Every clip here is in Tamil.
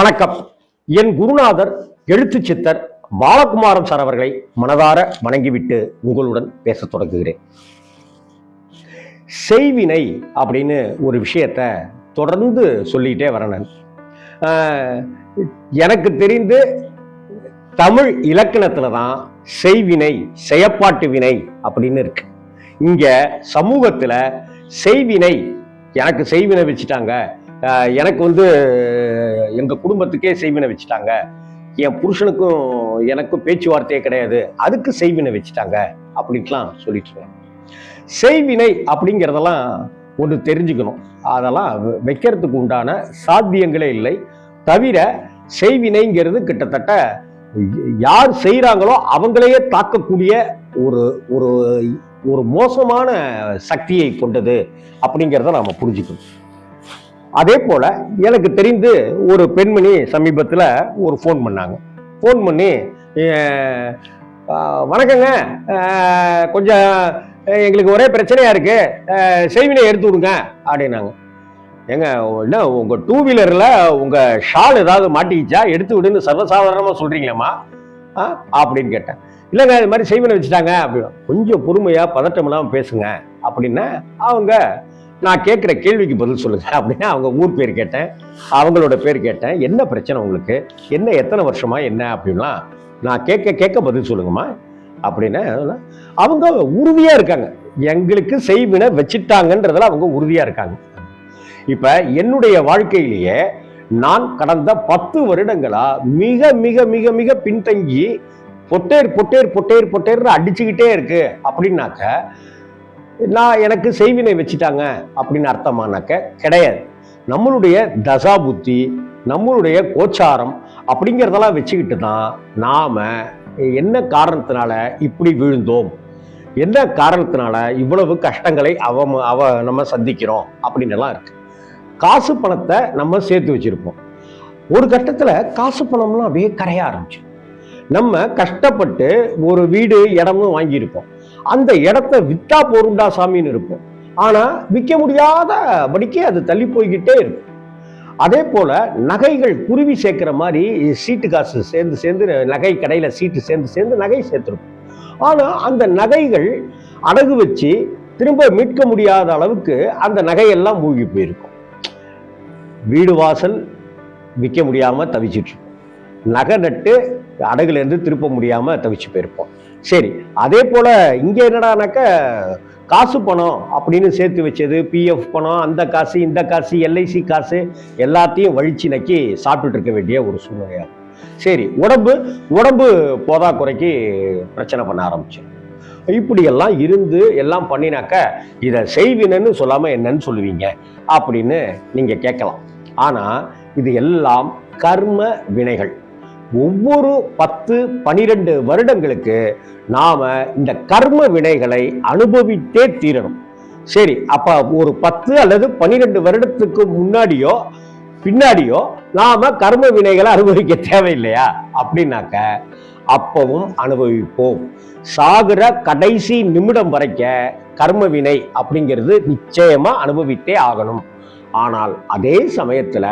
வணக்கம். என் குருநாதர் எழுத்து சித்தர் பாலகுமாரன் சார் அவர்களை மனதார வணங்கிவிட்டு உங்களுடன் பேசத் தொடங்குகிறேன். செய்வினை அப்படின்னு ஒரு விஷயத்த தொடர்ந்து சொல்லிட்டே வரேன் எனக்கு தெரிந்து தமிழ் இலக்கணத்துல தான் செய்வினை செயப்பாட்டு வினை அப்படின்னு இருக்கு. இங்க சமூகத்துல செய்வினை எனக்கு செய்வினை வச்சுட்டாங்க. எனக்கு வந்து எங்கள் குடும்பத்துக்கே செய்வினை வச்சுட்டாங்க. என் புருஷனுக்கும் எனக்கும் பேச்சுவார்த்தையே கிடையாது. அதுக்கு செய்வினை வச்சுட்டாங்க அப்படின்ட்டுலாம் சொல்லிட்டு இருக்கேன் செய்வினை அப்படிங்கிறதெல்லாம் ஒன்று தெரிஞ்சுக்கணும். அதெல்லாம் வைக்கிறதுக்கு உண்டான சாத்தியங்களே இல்லை. தவிர செய்வினைங்கிறது கிட்டத்தட்ட யார் செய்கிறாங்களோ அவங்களையே தாக்கக்கூடிய ஒரு ஒரு ஒரு மோசமான சக்தியை கொண்டது அப்படிங்கிறத நாம் புரிஞ்சுக்கணும். அதே போல் எனக்கு தெரிந்து ஒரு பெண்மணி சமீபத்தில் ஒரு ஃபோன் பண்ணாங்க. ஃபோன் பண்ணி வணக்கங்க. கொஞ்சம் எங்களுக்கு ஒரே பிரச்சனையாக இருக்குது செய்வினை எடுத்து விடுங்க அப்படின்னாங்க. ஏங்க என்ன உங்கள் டூ வீலரில் உங்கள் ஷால் ஏதாவது மாட்டிக்கிச்சா? எடுத்து விடுன்னு சர்வசாதாரணமாக சொல்றீங்களேம்மா. ஆ அப்படின்னு கேட்டேன். இல்லைங்க இது மாதிரி செய்வினை வச்சுட்டாங்க. அப்படின்னு கொஞ்சம் பொறுமையாக பதட்டம் பேசுங்க அப்படின்னா அவங்க நான் கேட்குற கேள்விக்கு பதில் சொல்லுங்க அப்படின்னு அவங்க ஊர் பேர் கேட்டேன் அவங்களோட பேர் கேட்டேன். என்ன பிரச்சனை உங்களுக்கு? என்ன எத்தனை வருஷமா என்ன அப்படின்னா நான் கேட்க கேட்க பதில் சொல்லுங்கம்மா. அப்படின்னு அவங்க உறுதியாக இருக்காங்க. எங்களுக்கு செய்வினை வச்சுட்டாங்கன்றதில் அவங்க உறுதியாக இருக்காங்க. இப்போ என்னுடைய வாழ்க்கையிலேயே நான் கடந்த பத்து வருடங்களாக மிக மிக மிக மிக பின்தங்கி பொட்டேர் பொட்டேர் பொட்டேர் பொட்டேர்னு அடிச்சுக்கிட்டே இருக்கு. அப்படின்னாக்க நான் எனக்கு செய்வினை வச்சுட்டாங்க அப்படின்னு அர்த்தமானாக்க கிடையாது. நம்மளுடைய தசா புத்தி நம்மளுடைய கோச்சாரம் அப்படிங்கிறதெல்லாம் வச்சுக்கிட்டு தான் நாம் என்ன காரணத்தினால இப்படி விழுந்தோம்? என்ன காரணத்தினால இவ்வளவு கஷ்டங்களை அவ அவ நம்ம சந்திக்கிறோம் அப்படின்னுலாம் இருக்கு. காசு பணத்தை நம்ம சேர்த்து வச்சிருப்போம். ஒரு கட்டத்தில் காசு பணம்லாம் அப்படியே கரைய ஆரம்பிச்சு நம்ம கஷ்டப்பட்டு ஒரு வீடு இடமும் வாங்கியிருப்போம். அந்த இடத்த வித்தா போருண்டா சாமின்னு இருப்போம் ஆனால் விற்க முடியாதபடிக்கு அது தள்ளி போய்கிட்டே இருக்கும். அதே போல் நகைகள் குருவி சேர்க்குற மாதிரி சீட்டு காசு சேர்ந்து சேர்ந்து நகை கடையில் சீட்டு சேர்ந்து சேர்ந்து நகை சேர்த்துருப்போம். ஆனால் அந்த நகைகள் அடகு வச்சு திரும்ப மீட்க முடியாத அளவுக்கு அந்த நகையெல்லாம் மூழ்கி போயிருக்கும். வீடு வாசல் விற்க முடியாமல் தவிச்சிட்டு நகை நட்டு அடகுலேருந்து திருப்ப முடியாமல் தவிச்சு போயிருப்போம். சரி அதே போல் இங்கே என்னடானாக்க காசு பணம் அப்படின்னு சேர்த்து வச்சது பிஎஃப் பணம் அந்த காசு இந்த காசு எல்ஐசி காசு எல்லாத்தையும் வழிச்சு நக்கி சாப்பிட்டுட்டு இருக்க வேண்டிய ஒரு சூழ்நிலையா சரி உடம்பு உடம்பு போதா குறைக்கு பிரச்சனை பண்ண ஆரம்பிச்சு. இப்படியெல்லாம் இருந்து எல்லாம் பண்ணினாக்க இதை செய்வினன்னு சொல்லாமல் என்னன்னு சொல்லுவீங்க அப்படின்னு நீங்கள் கேட்கலாம். ஆனால் இது எல்லாம் கர்ம வினைகள். ஒவ்வொரு பத்து பனிரெண்டு வருடங்களுக்கு நாம் இந்த கர்ம வினைகளை அனுபவித்தே தீரணும். சரி அப்போ ஒரு பத்து அல்லது பனிரெண்டு வருடத்துக்கு முன்னாடியோ பின்னாடியோ நாம் கர்ம வினைகளை அனுபவிக்க தேவையில்லையா? அப்படின்னாக்க அப்பவும் அனுபவிப்போம். சாகுற கடைசி நிமிடம் வரைக்க கர்ம வினை அப்படிங்கிறது நிச்சயமாக அனுபவித்தே ஆகணும். ஆனால் அதே சமயத்தில்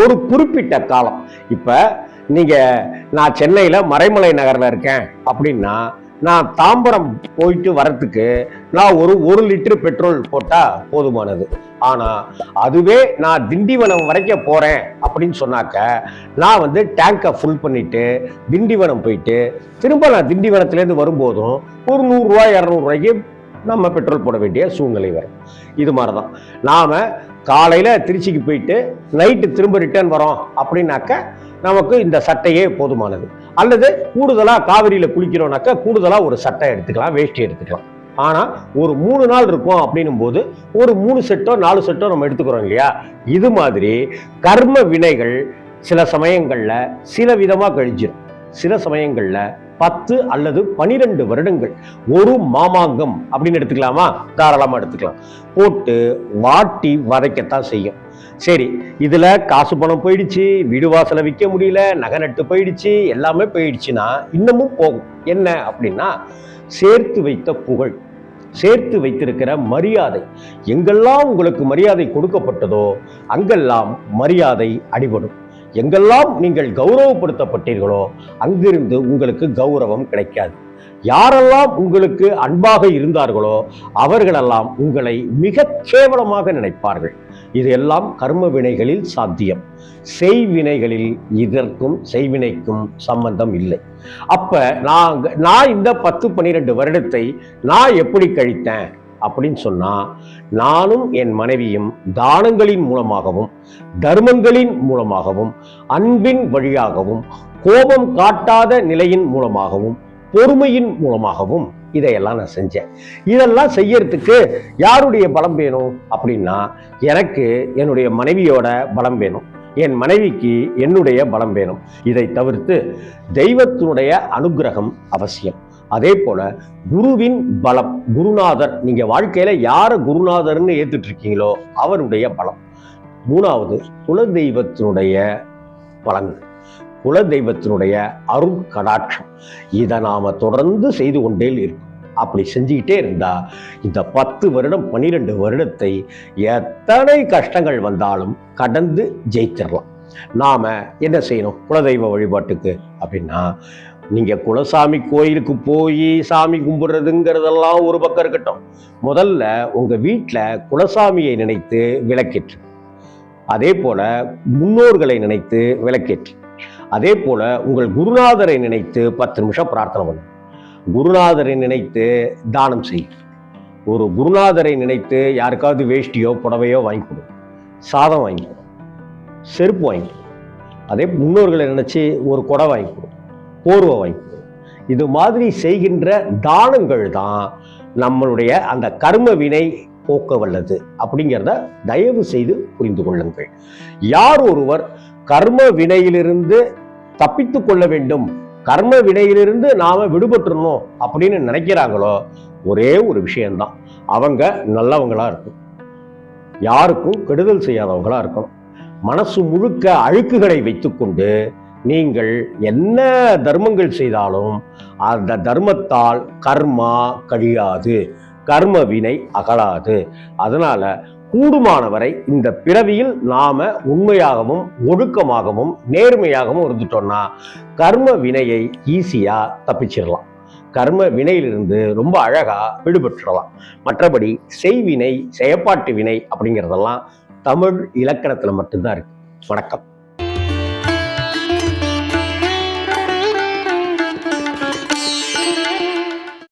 ஒரு குறிப்பிட்ட காலம் இப்போ நீங்கள் நான் சென்னையில் மறைமலை நகரில் இருக்கேன் அப்படின்னா நான் தாம்பரம் போயிட்டு வரத்துக்கு நான் ஒரு ஒரு லிட்டர் பெட்ரோல் போட்டால் போதுமானது. ஆனால் அதுவே நான் திண்டிவனம் வரைக்கும் போகிறேன் அப்படின்னு சொன்னாக்க நான் வந்து டேங்கை ஃபுல் பண்ணிவிட்டு திண்டிவனம் போயிட்டு திரும்ப நான் திண்டிவனத்துலேருந்து வரும்போதும் ஒரு நூறுரூவா இரநூறுவாய்க்கு நம்ம பெட்ரோல் போட வேண்டிய சூழ்நிலை வரும். இது மாதிரி தான் நாம் காலையில் திருச்சிக்கு போயிட்டு நைட்டு திரும்ப ரிட்டர்ன் வரோம் அப்படின்னாக்க நமக்கு இந்த சட்டையே போதுமானது. அல்லது கூடுதலாக காவிரியில் குளிக்கிறோம்னாக்கா கூடுதலாக ஒரு சட்டை எடுத்துக்கலாம் வேஷ்டி எடுத்துக்கலாம். ஆனால் ஒரு மூணு நாள் இருக்கும் அப்படின்னும் போது ஒரு மூணு செட்டோ நாலு செட்டோ நம்ம எடுத்துக்கிறோம் இல்லையா? இது மாதிரி கர்ம வினைகள் சில சமயங்களில் சில விதமாக கழிஞ்சிடும் சில சமயங்களில் பத்து அல்லது பனிரெண்டு வருடங்கள். ஒரு மாமாங்கம் அப்படின்னு எடுத்துக்கலாமா? தாராளமாக எடுத்துக்கலாம். போட்டு வாட்டி வதைக்கத்தான் செய்யும். சரி இதில் காசு பணம் போயிடுச்சு வீடு வாசலை விற்க முடியல நகை நட்டு போயிடுச்சு எல்லாமே போயிடுச்சுன்னா இன்னமும் போகும். என்ன அப்படின்னா சேர்த்து வைத்த புகழ் சேர்த்து வைத்திருக்கிற மரியாதை. எங்கெல்லாம் உங்களுக்கு மரியாதை கொடுக்கப்பட்டதோ அங்கெல்லாம் மரியாதை அடிபடும். எங்கெல்லாம் நீங்கள் கௌரவப்படுத்தப்பட்டீர்களோ அங்கிருந்து உங்களுக்கு கௌரவம் கிடைக்காது. யாரெல்லாம் உங்களுக்கு அன்பாக இருந்தார்களோ அவர்களெல்லாம் உங்களை மிக கேவலமாக நினைப்பார்கள். இது எல்லாம் கர்ம வினைகளில் சாத்தியம். செய்வினைகளில் இதற்கும் செய்வினைக்கும் சம்பந்தம் இல்லை. அப்ப நான் நான் இந்த பத்து பன்னிரெண்டு வருடத்தை நான் எப்படி கழித்தேன்? அப்படின்னு சொன்னா நானும் என் மனைவியும் தானங்களின் மூலமாகவும் தர்மங்களின் மூலமாகவும் அன்பின் வழியாகவும் கோபம் காட்டாத நிலையின் மூலமாகவும் பொறுமையின் மூலமாகவும் இதையெல்லாம் நான் செஞ்சேன். இதெல்லாம் செய்யறதுக்கு யாருடைய பலம் வேணும் அப்படின்னா எனக்கு என்னுடைய மனைவியோட பலம் வேணும். என் மனைவிக்கு என்னுடைய பலம் வேணும். இதை தவிர்த்து தெய்வத்தினுடைய அனுகிரகம் அவசியம். அதே போல குருவின் பலம் குருநாதர் நீங்க வாழ்க்கையில யார குருநாதர்னு ஏத்துட்டு இருக்கீங்களோ அவருடைய பலம். மூணாவது குலதெய்வத்தினுடைய பலன்கள். குலதெய்வத்தினுடைய அருள் கடாட்சம். இதை நாம தொடர்ந்து செய்து கொண்டே இருக்கும் அப்படி செஞ்சுக்கிட்டே இருந்தா இந்த பத்து வருடம் பன்னிரெண்டு வருடத்தை எத்தனை கஷ்டங்கள் வந்தாலும் கடந்து ஜெயிச்சிடலாம் நாம என்ன செய்யணும்? குலதெய்வ வழிபாட்டுக்கு அப்படின்னா நீங்கள் குலசாமி கோயிலுக்கு போய் சாமி கும்பிட்றதுங்கிறதெல்லாம் ஒரு பக்கம் இருக்கட்டும். முதல்ல உங்கள் வீட்டில் குலசாமியை நினைத்து விளக்கேற்று. அதே போல் முன்னோர்களை நினைத்து விளக்கேற்று. அதே போல் உங்கள் குருநாதரை நினைத்து பத்து நிமிஷம் பிரார்த்தனை பண்ணு. குருநாதரை நினைத்து தானம் செய். ஒரு குருநாதரை நினைத்து யாருக்காவது வேஷ்டியோ புடவையோ வாங்கி கொடு. சாதம் வாங்கி கொடு. செருப்பு வாங்கி கொடு. அதே முன்னோர்களை நினச்சி ஒரு குடை வாங்கி கொடு. போர்வை. வைப்பு இது மாதிரி செய்கின்ற தானங்கள் தான் நம்மளுடைய அந்த கர்ம வினை போக்க வல்லது. அப்படிங்கிறத தயவு செய்து புரிந்து கொள்ளுங்கள். யார் ஒருவர் கர்ம வினையிலிருந்து தப்பித்து கொள்ள வேண்டும்? கர்ம வினையிலிருந்து நாம விடுபட்டுறணும் அப்படின்னு நினைக்கிறாங்களோ? ஒரே ஒரு விஷயம்தான். அவங்க நல்லவங்களா இருக்கும் யாருக்கும் கெடுதல் செய்யாதவங்களா இருக்கணும். மனசு முழுக்க அழுக்குகளை வைத்துக்கொண்டு நீங்கள் என்ன தர்மங்கள் செய்தாலும் அந்த தர்மத்தால் கர்மா கழியாது கர்ம வினை அகலாது. அதனால கூடுமானவரை இந்த பிறவியில் நாம உண்மையாகவும் ஒழுக்கமாகவும் நேர்மையாகவும் இருந்துட்டோம்னா கர்ம வினையை ஈஸியா தப்பிச்சிடலாம். கர்ம வினையிலிருந்து ரொம்ப அழகா விடுபட்டுடலாம். மற்றபடி செய்வினை செயப்பாட்டு வினை அப்படிங்கிறதெல்லாம் தமிழ் இலக்கணத்துல மட்டும்தான் இருக்கு. வணக்கம்.